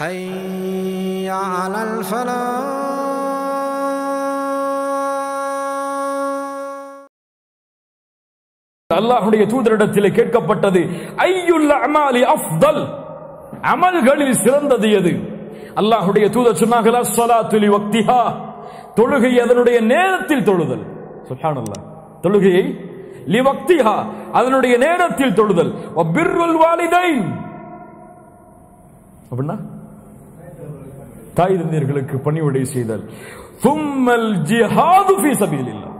حي على الفلاح அல்லாஹ்வுடைய தூதரிடத்திலே கேட்கப்பட்டது ஐயுல் அமாலி அஃதல் அமல்களில் சிறந்தது எது அல்லாஹ்வுடைய தூதர் சொன்னார்கள் அஸ்ஸலாத்து லி வக்திஹா தொழுகை அதனுடைய நேரத்தில் தொழுதல் சுப்ஹானல்லாஹ் தொழுகையை லி வக்திஹா அதனுடைய நேரத்தில் தொழுதல் வ பிர்ருல் வாலிதைன் அப்படின்னா தாய் தந்தையர்களுக்கு பணிவுடை செய்தல். தும்மல் ஜிஹாது ஃபீ சபீலில்லாஹ்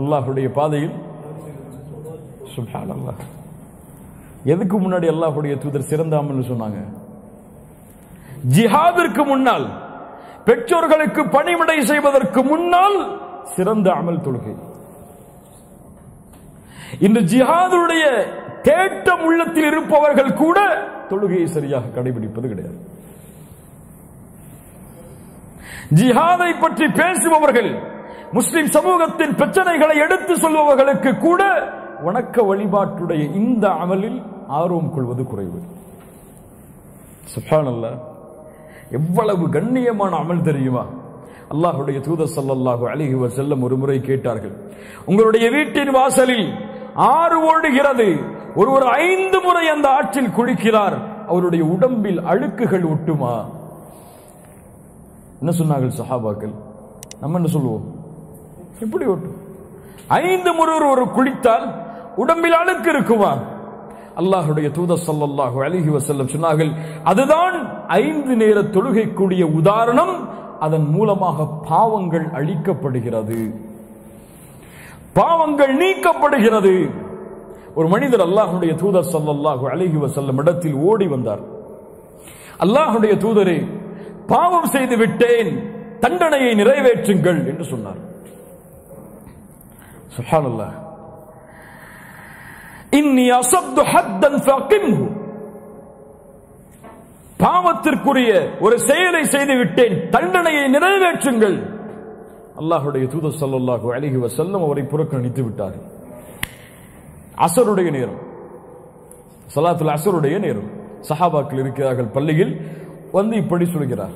அல்லாஹுடைய பாதையில். சுப்ஹானல்லாஹ். எதுக்கு முன்னாடி அல்லாஹ்வுடைய தூதர் சிறந்த அமல்னு சொன்னாங்க? ஜிஹாதிற்கு முன்னால் பெற்றோர்களுக்கு பணிவிடை செய்வதற்கு முன்னால் சிறந்த அமல் தொழுகை. இந்த ஜிஹாதுடைய தேட்டம் உள்ளத்தில் இருப்பவர்கள் கூட தொழுகையை சரியாக கடைபிடிப்பது கிடையாது. ஜிஹாதை பற்றி பேசுபவர்கள் முஸ்லிம் சமூகத்தின் பிரச்சனைகளை எடுத்து சொல்பவர்களுக்கு கூட வணக்க வழிபாட்டுடைய இந்த அமலில் ஆர்வம் கொள்வது குறைவு. சுப்ஹானல்லாஹ் எவ்வளவு கண்ணியமான அமல் தெரியுமா? அல்லாஹுடைய தூதர் ஸல்லல்லாஹு அழகி செல்லம் ஒரு முறை கேட்டார்கள். உங்களுடைய வீட்டின் வாசலில் ஆறு ஓடுகிறது. ஒருவர் ஐந்து முறை அந்த ஆற்றில் குளிக்கிறார். அவருடைய உடம்பில் அழுக்குகள் ஒட்டுமா? என்ன சொன்னார்கள் சஹாபாக்கள்? நம்ம என்ன சொல்லுவோம்? எப்படி ஓட்டும் ஐந்து முறை ஒரு குளித்தால் உடம்பில் அழுக்கு இருக்குமா? அல்லாஹுடைய தூதர் சல்லாஹு அழகி வசல்லம் சொன்னார்கள் அதுதான் ஐந்து நேர தொழுகைக்குரிய உதாரணம். அதன் மூலமாக பாவங்கள் அழிக்கப்படுகிறது. பாவங்கள் நீக்கப்படுகிறது. ஒரு மனிதர் அல்லாஹுடைய தூதர் சல்லாஹு அழகி வசல்லம் இடத்தில் ஓடி வந்தார். அல்லாஹுடைய தூதரே பாவம் செய்து விட்டேன். தண்டனையை நிறைவேற்றுங்கள் என்று சொன்னார். சுப்ஹானல்லாஹ் இன்னி அசப்து ஹத்தன் ஃபகிம்ஹு பாவத்திற்குரிய ஒரு செயலை செய்து விட்டேன். தண்டனையை நிறைவேற்றுங்கள். அல்லாஹுடைய தூதர் ஸல்லல்லாஹு அலைஹி வஸல்லம் அவரை புறக்கணித்து விட்டார்கள் அசருடைய நேரம். சலாத்துல் அசருடைய நேரம். சஹாபாக்கள் இருக்கிறார்கள் பள்ளியில். வந்து இப்படி சொல்கிறார்.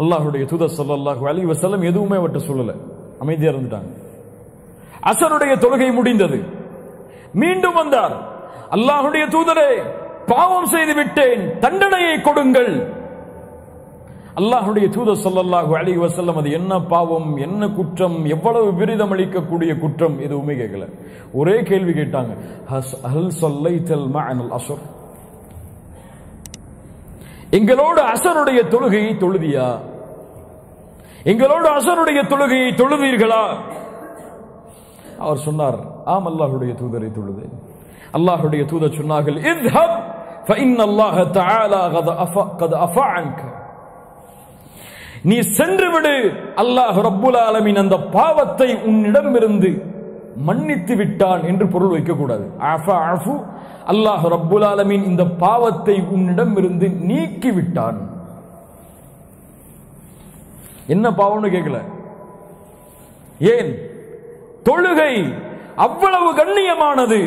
அல்லாஹுடைய தூதர் ஸல்லல்லாஹு அலி வசலம் எதுவுமே அவற்றை சொல்லல. அமைதியா இருந்துட்டாங்க. அசருடைய தொழுகை முடிந்தது. மீண்டும் வந்தார். அல்லாஹுடைய தூதரே பாவம் செய்து விட்டேன். தண்டனையை கொடுங்கள். அல்லாஹுடைய தூதர் ஸல்லல்லாஹு அலி வசல்லம் அது என்ன பாவம் என்ன குற்றம் எவ்வளவு விரிதம் அளிக்கக்கூடிய குற்றம் எதுவுமே கேட்கல. ஒரே கேள்வி கேட்டாங்க. ஹஸ் ஹல் ஸல்லைத்தல் மஅனல் அஸ்ர் எங்களோடு அசருடைய தொழுகையை தொழுதியா எங்களோடு அசருடைய தொழுகையை தொழுதீர்களா அவர் சொன்னார் ஆம் அல்லாஹுடைய தூதரை தொழுது அல்லாஹுடைய தூதர் சொன்னார்கள் இத்ஹப் فإن الله تعالى قد أفا قد أفا عنك நீ சென்று விடு அல்லாஹ் ரப்புல் ஆலமீன் அந்த பாவத்தை உன்னிடமிருந்து மன்னித்து விட்டான் என்று பொருள் வைக்கக்கூடாது. அல்லாஹ் ரப்புல் ஆலமீன் இந்த பாவத்தை உன்னிடம் இருந்து நீக்கி விட்டான் என்ன பாவம்னு கேட்கல ஏன்? தொழுகை அவ்வளவு கண்ணியமானது.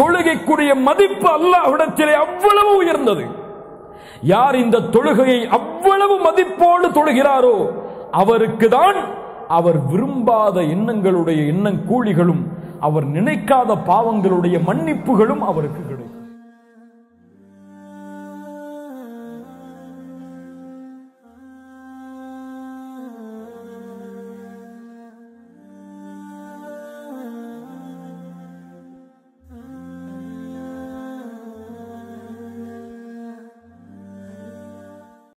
தொழுகைக்குரிய மதிப்பு அல்லாஹ்விடத்திலே அவ்வளவு உயர்ந்தது. யார் இந்த தொழுகையை அவ்வளவு மதிப்போடு தொழுகிறாரோ அவருக்கு தான் அவர் விரும்பாத எண்ணங்களுடைய எண்ணங் கூலிகளும் அவர் நினைக்காத பாவங்களுடைய மன்னிப்புகளும் அவருக்கு கிடைக்கும்.